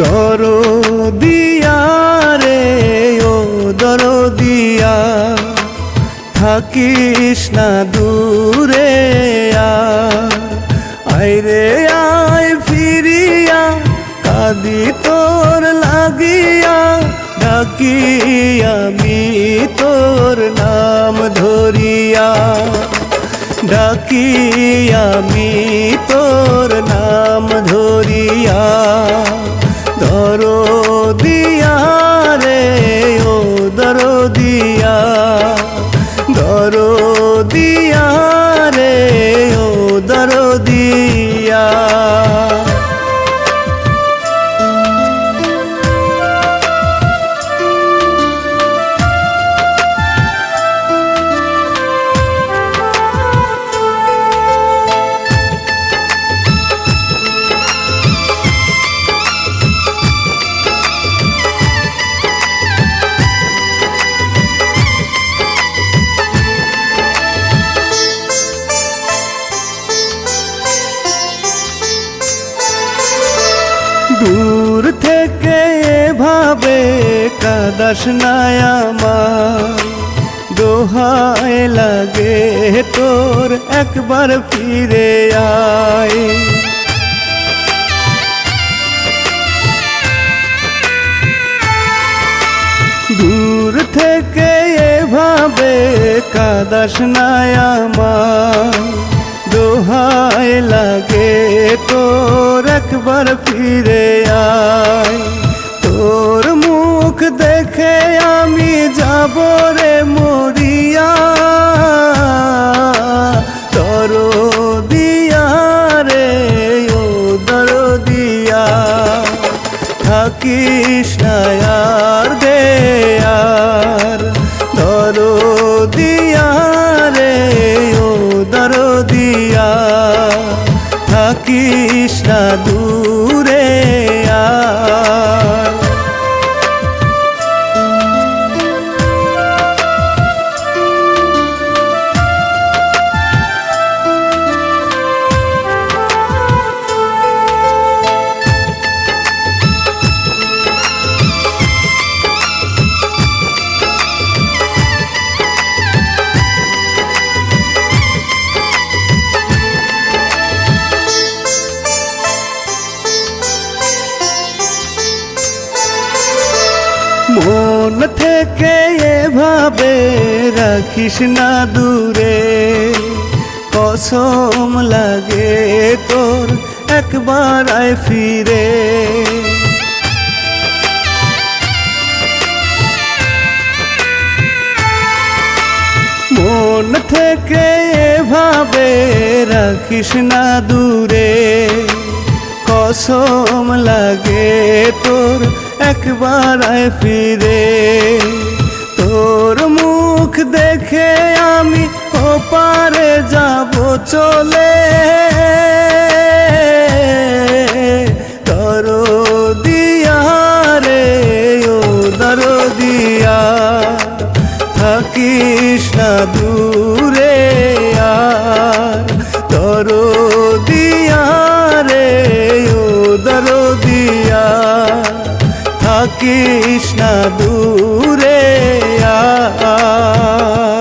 দর দিয়া রে, ও দর দিয়া থাকিস না দূরে আইরে আয় ফিরিয়া, কাদি তোর লাগিয়া। ডাকি আমি তোর নাম ধরিয়া। ডাকি আমি তোর দিয়া ভাবে কাদাস নায়ামার দোহায় লাগে তোর একবার ফিরে আয়। দূর থেকে এভাবে কাদাস নায়ামার দোহায় লাগে তোর একবার ফিরে আয়। দেখে আমি যাব রে মরিয়া। তর দিয়া রে, ও দর দিয়া থাকিস না আর দে আর ধর দিয়া রে, ও দর দিয়া থাকিস না দূরে। মন থেকে এভাবে রাখিস না দূরে। কসম লাগে তোর একবার আয় ফিরে। মন থেকে এভাবে রাখিস না দূরে। কসম লাগে তোর একবার ফিরে। তোর মুখ দেখে আমি ওপারে যাব চলে। থাকিস না দূরে আ